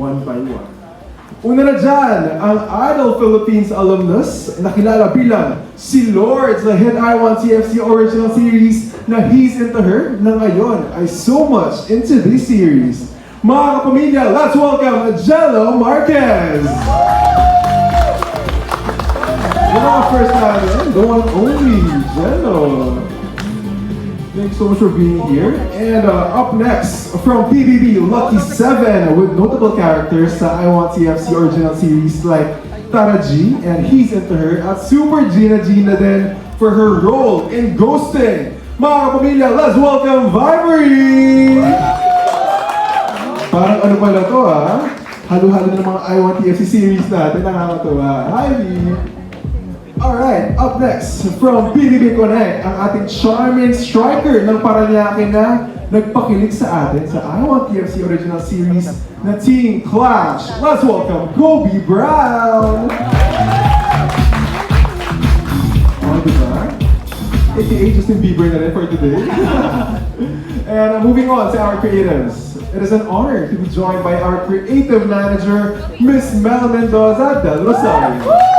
one by one. Una na dyan, ang Idol Philippines alumnus na kilala bilang si Lord sa Hit I Want TFC original series na He's Into Her na ngayon ay so much into this series. Mga kapamilya, let's welcome Jello Marquez! Yung mga first natin, the one only, Jello. Thanks so much for being here. And uh, up next, from PBB, Lucky 7 with notable characters sa I Want TFC original series like Tara G and He's Into Her at Super Gina Gina din for her role in Ghosting. Mga kapamilya, let's welcome Vibery! Parang ano pala to ah? Halo-halo ng mga I Want TFC series natin, nakakatuwa. Hi, V! Alright, up next, from PBB Connect, ang ating charming striker ng Paranaque na nagpakilig sa atin sa I Want TFC original series na Team Clash. Let's welcome Kobe Brown! Oh, diba? AKA Justin Bieber na rin for today. and uh, moving on to our creatives. It is an honor to be joined by our creative manager, Miss Mel Mendoza del Rosario.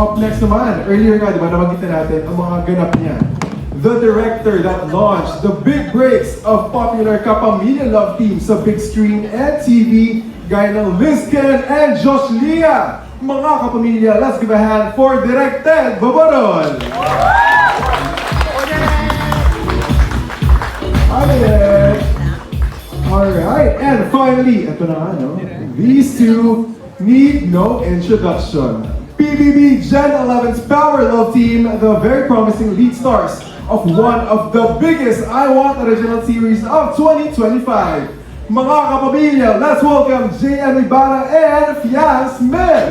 Up next naman, earlier nga, di ba, natin ang mga ganap niya. The director that launched the big breaks of popular Kapamilya Love Team sa big screen and TV, gaya ng Liz Ken and Josh Lia. Mga kapamilya, let's give a hand for Directed Babaron! There! Alright, and finally, ito na nga, no? These two need no introduction. PBB Gen 11's Power Love Team, the very promising lead stars of one of the biggest I Want original series of 2025. Mga kapamilya, let's welcome JM Ibarra and Fian Smith!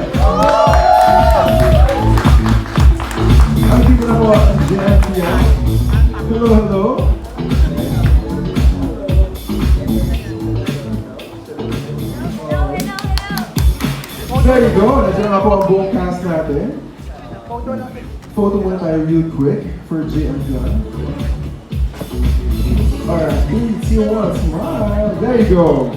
Andito na po ang JM Fian. Hello, hello. There you go. Nandiyan na po ang buong natin. Photo muna tayo real quick for JM Fian. Alright, 3, 2, 1, smile. There you go.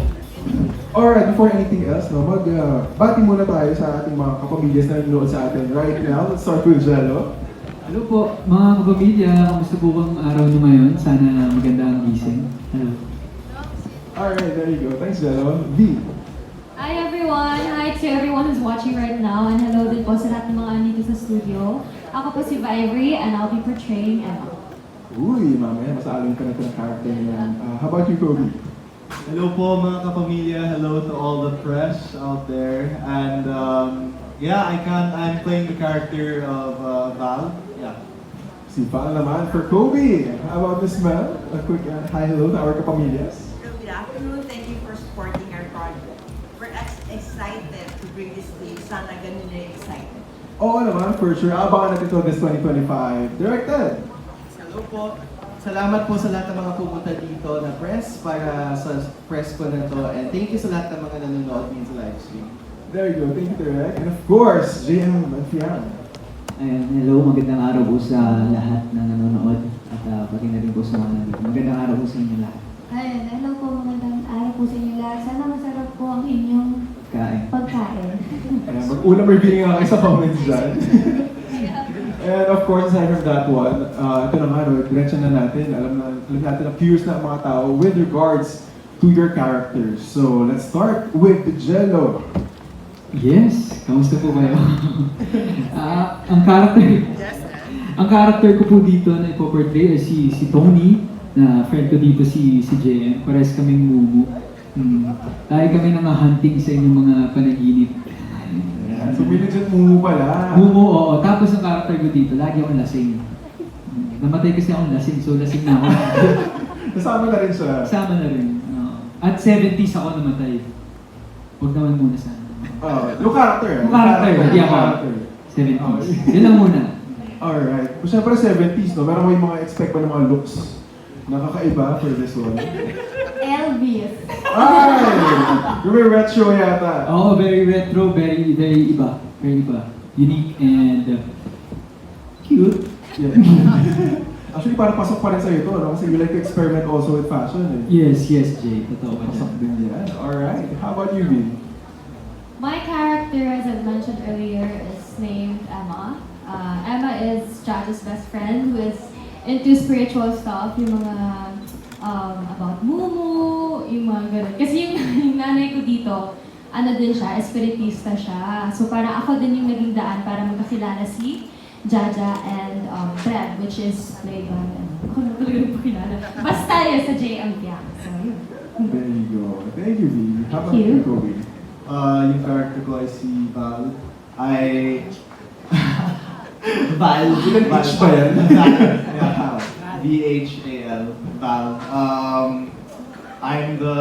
Alright, before anything else, no, mag, uh, bati muna tayo sa ating mga kapamilyas na nanonood sa atin right now. Let's start with Jello. Hello po, mga kapamilya. Kamusta po bang araw nyo ngayon? Sana maganda ang gising. Hello. Alright, there you go. Thanks, Jello. V. Hi everyone! Hi to everyone who's watching right now and hello din po sa lahat ng mga andito sa studio. Ako po si Vivery and I'll be portraying Emma. Uy, mamaya, masaling ka na ito ng character niyan. Uh, how about you, Kobe? Hello po mga kapamilya. Hello to all the fresh out there. And um, yeah, I can I'm playing the character of uh, Val. Yeah. Si Val naman for Kobe. How about this man? A quick uh, hi, hello to our kapamilyas. Good afternoon. Thank you for supporting excited to bring this to you. Sana ganun na yung excited. Oo naman, for sure. Abangan natin ito this 2025. Directed! Hello po. Salamat po sa lahat ng mga pumunta dito na press para sa press ko na to. And thank you sa lahat ng mga nanonood din sa live stream. There you go. Thank you, Direct. And of course, JM and Fian. Ayan, hello, magandang araw po sa lahat na nanonood at uh, pati na rin po sa mga nandito. Magandang araw po sa inyo lahat. Ayun, hello po, magandang araw po sa inyo lahat. Sana masarap po ang inyong Kain. pagkain. Ayan, mag-unang revealing nga kayo sa comments dyan. And of course, aside from that one, uh, ito na nga, no, diretso na natin. Alam, na, alam natin na curious na ang mga tao with regards to your characters. So, let's start with Jello. Yes, kamusta po kayo? Ah, ang character, ang character ko po dito na ipoportray ay si, si Tony, na friend ko dito si, si JM. Pares kaming mumu. Hmm. Tayo kami na hunting sa inyong mga panaginip. Ayan, so, legit mumu pala. Mumu, oo. Tapos ang character ko dito, lagi akong lasing. Hmm. Namatay kasi akong lasing, so lasing na ako. Kasama na rin siya. Kasama na rin. oo. At 70s ako namatay. Huwag naman muna sana. Oh, yung character. Yung character, hindi ako. character. 70s. Yun lang muna. Alright. Kung siyempre 70s, no? Pero may mga expect pa ng mga looks. Nakakaiba for this one. Elvis. Ay! Yung may retro yata. Oo, very retro, very, very iba. Very iba. unique and uh, cute. Yeah. Actually, parang pasok pa rin sa'yo to, no? Kasi you like to experiment also with fashion, eh. Yes, yes, Jay. Totoo ka Pasok din yan. Alright. How about you, Vin? My character, as I mentioned earlier, is named Emma. Uh, Emma is Jaja's best friend who is into spiritual stuff, yung mga um, about mumu, yung mga ganun. Kasi yung, yung nanay ko dito, ano din siya, espiritista siya. So parang ako din yung naging daan para magkakilala si Jaja and um, Brad, which is played by, ano, ako na talaga nagpakilala. Basta yun sa JM Piang. So yun. There you go. Thank you, Vin. How about Thank you. you, Kobe? Uh, yung character ko ay si Val. I... Val. Ilan Val. H ba yan? Val. V-H-A-L. Val. Um, I'm the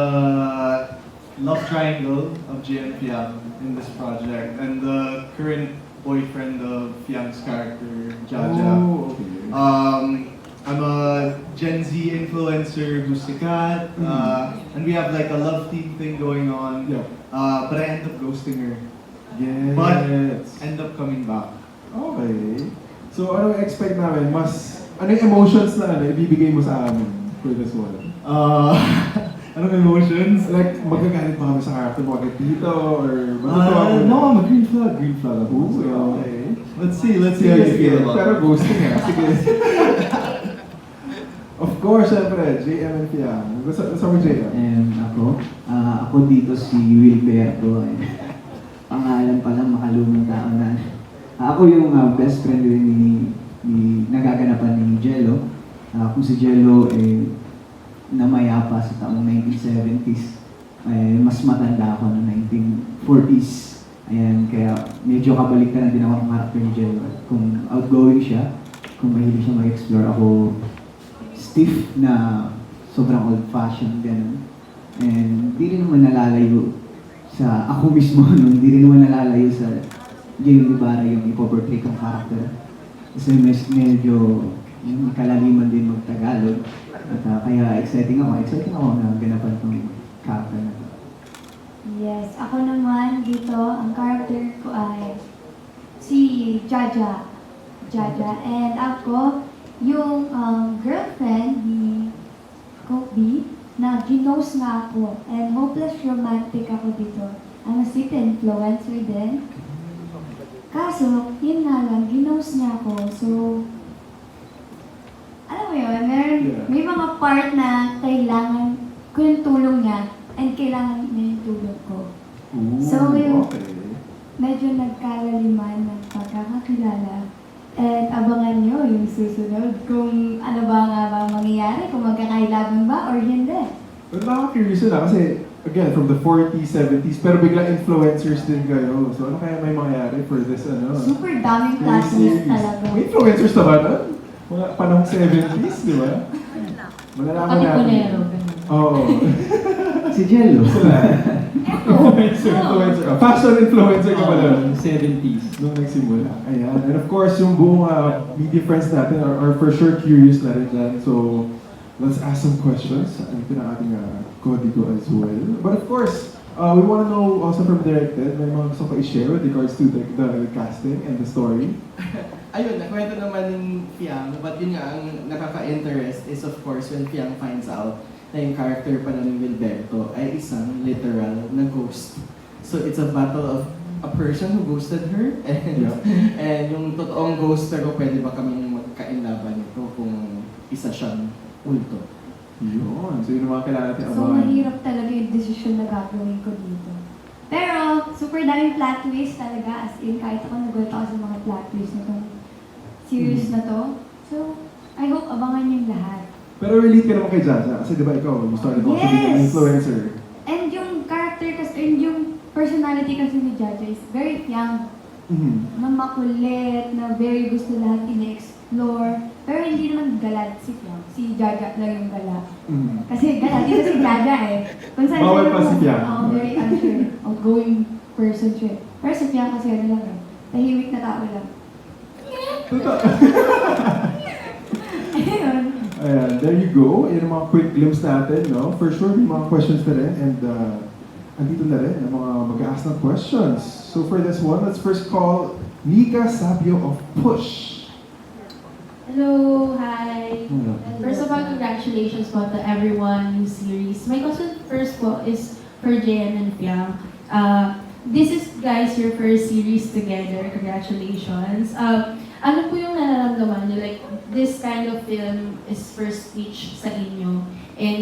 love triangle of JM Fiang in this project and the current boyfriend of Fiang's character, Jaja. Oh, okay. Um, I'm a Gen Z influencer who's sikat, uh, and we have like a love team thing going on. Yeah. Uh, but I end up ghosting her. Yes. But end up coming back. Okay. So, ano expect namin? Mas, ano yung emotions na ano, ibibigay mo sa amin for this one? Uh, anong emotions? Like, magagalit ba kami sa character mo agad dito? Or Uh, no, I'm a green flag. Green flag ako. Ooh, So, okay. Let's see. Let's see how you feel about Pero ghosting ah. Sige. of course, syempre, JM and Fiang. Gusto, gusto mo JM? And ako, ah, ako dito si Wilberto. Eh. Pangalan pa lang makalumang tao na. Ako yung ah, best friend rin ni, ni nagaganapan ni Jello. Ah, kung si Jello eh, namayapa sa taong 1970s, eh, mas matanda ako ng 1940s. Ayan, kaya medyo kabaliktaran din ako ng karakter ni Jello. Kung outgoing siya, kung mahilig siya mag-explore ako, stiff na sobrang old-fashioned ganun. And di rin naman nalalayo sa ako mismo nun, di rin naman nalalayo sa Jay Ibarra yung ipoportray kong character. Kasi mes, medyo yung kalaliman din mag-Tagalog. At ah, kaya exciting ako. Exciting ako na ganapan tong character na to. Yes, ako naman dito, ang character ko ay si Jaja. Jaja. And ako, yung um, girlfriend ni Kobe na ginos nga ako. And hopeless romantic ako dito. I'm a city influencer din. Kaso, yun nga lang, ginos niya ako. So, alam mo yun, meron, Yeah. may mga part na kailangan ko yung tulong niya and kailangan niya yung tulong ko. Ooh, So, yung- okay. Medyo nagkalaliman ng pagkakakilala. And abangan nyo yung susunod kung ano ba nga ba mangyayari, kung magkakailaban ba or hindi. But nakaka-curious na kasi, again, from the 40s, 70s, pero bigla influencers din kayo. So, ano kaya may mangyayari for this, ano? Super daming series? talaga. May influencers na ba nun? Mga panahong 70s, di ba? Malalaman natin. Oo. Si Jello. influencer, influencer ka. Fashion influencer ka pala. Uh, 70s. Nung nagsimula. Ayan. And of course, yung buong uh, media friends natin are, are for sure curious na rin dyan. So, let's ask some questions. Ito na ating uh, kodigo as well. But of course, uh, we want to know also from Directed, may mga gusto ko i-share with regards to the, the casting and the story. Ayun, nakwento naman ng Fiang, but yun nga, ang nakaka-interest is of course when Fiang finds out na yung character pala ni Wilberto ay isang literal na ghost. So it's a battle of a person who ghosted her and, Yeah. and yung totoong ghost pero pwede ba kaming magkainlaban nito kung isa siyang ulto. Yun. So, yun ang mga kailangan natin So, abangan. mahirap talaga yung desisyon na gagawin ko dito. Pero, super daming plot twist talaga. As in, kahit ako nagulat ako sa mga plot twist na tong series na to. So, I hope abangan yung lahat. Pero relate ka naman kay Jaja. Kasi di ba ikaw, you started also being an Yes! influencer. And yung character kasi, and yung personality kasi ni Jaja is very young. Mhm. na makulit, na very gusto lahat in-explore. Pero hindi naman galat si Fiang. Si Jaja lang yung galat. Mhm. Kasi galat dito si Jaja eh. Kung saan Bawal pa si Fiang. Oo, very ano siya, eh, outgoing person siya. Pero si Fiang kasi ano lang eh. Tahimik na tao lang. Totoo. Ayun. Ayan, there you go. Yan ang mga quick glimpse natin, no? For sure, may mga questions na rin. And uh, andito na rin ang mga mag-ask ng questions. So for this one, let's first call Nika Sabio of Push. Hello, hi. Hello. First of all, congratulations po to everyone in series. My question first po is for JM and Fiang. Uh, this is, guys, your first series together. Congratulations. Um, ano po yung nararamdaman niyo? Like, this kind of film is first speech sa inyo. And